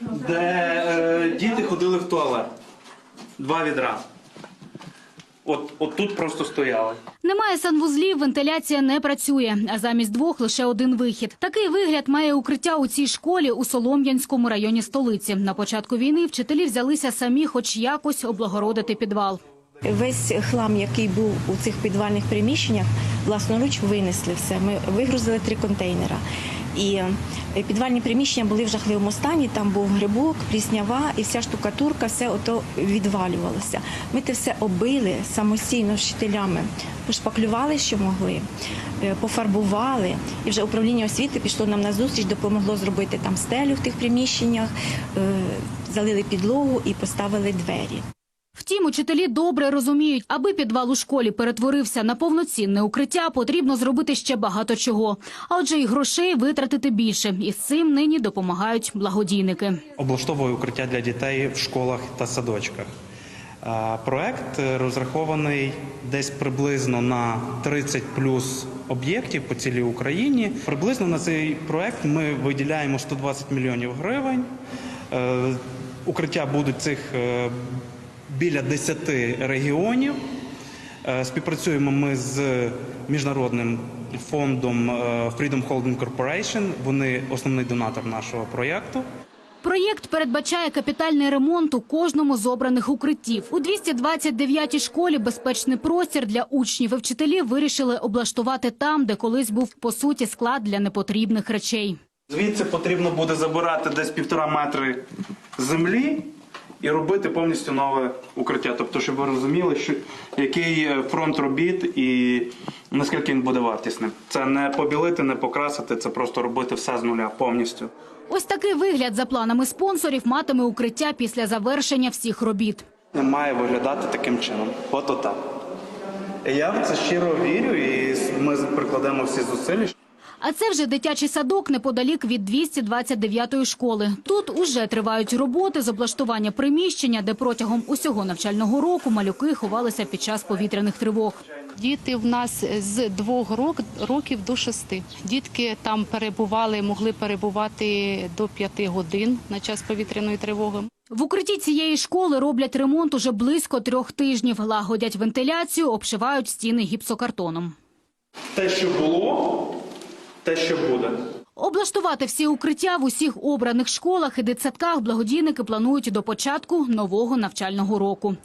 де е, діти ходили в туалет. Два відра. От, от тут просто стояли. Немає санвузлів, вентиляція не працює, а замість двох лише один вихід. Такий вигляд має укриття у цій школі у Солом'янському районі столиці. На початку війни вчителі взялися самі, хоч якось облагородити підвал. Весь хлам, який був у цих підвальних приміщеннях, власноруч винесли все. Ми вигрузили три контейнера. І е, підвальні приміщення були в жахливому стані. Там був грибок, пліснява, і вся штукатурка, все ото відвалювалося. Ми те все оббили самостійно вчителями, пошпаклювали, що могли, е, пофарбували. І вже управління освіти пішло нам на зустріч, допомогло зробити там стелю в тих приміщеннях, е, залили підлогу і поставили двері. Втім, учителі добре розуміють, аби підвал у школі перетворився на повноцінне укриття, потрібно зробити ще багато чого. А отже, і грошей витратити більше. І з цим нині допомагають благодійники. Облаштовує укриття для дітей в школах та садочках. Проект е, розрахований десь приблизно на 30 плюс об'єктів по цілій Україні. Приблизно на цей проект ми виділяємо 120 мільйонів гривень. Е, Укриття будуть цих е, біля 10 регіонів. Е, Співпрацюємо ми з міжнародним фондом е, Freedom Holding Corporation. Вони основний донатор нашого проєкту. Проєкт передбачає капітальний ремонт у кожному з обраних укриттів. У 229-й школі безпечний простір для учнів і вчителів вирішили облаштувати там, де колись був по суті склад для непотрібних речей. Звідси потрібно буде забирати десь півтора метри землі і робити повністю нове укриття. Тобто, щоб ви розуміли, що який е, фронт робіт і наскільки він буде вартісним. Це не побілити, не покрасити, це просто робити все з нуля повністю. Ось такий вигляд за планами спонсорів матиме укриття після завершення всіх робіт. Не має виглядати таким чином. От отак. Я в це щиро вірю, і ми прикладемо всі зусилля. А це вже дитячий садок неподалік від 229-ї школи. Тут уже тривають роботи з облаштування приміщення, де протягом усього навчального року малюки ховалися під час повітряних тривог. Діти в нас з двох рок- років до шести. Дітки там перебували, могли перебувати до п'яти годин на час повітряної тривоги. В укритті цієї школи роблять ремонт уже близько трьох тижнів. Лагодять вентиляцію, обшивають стіни гіпсокартоном. Те, що було, те, що буде. Облаштувати всі укриття в усіх обраних школах і дитсадках благодійники планують до початку нового навчального року.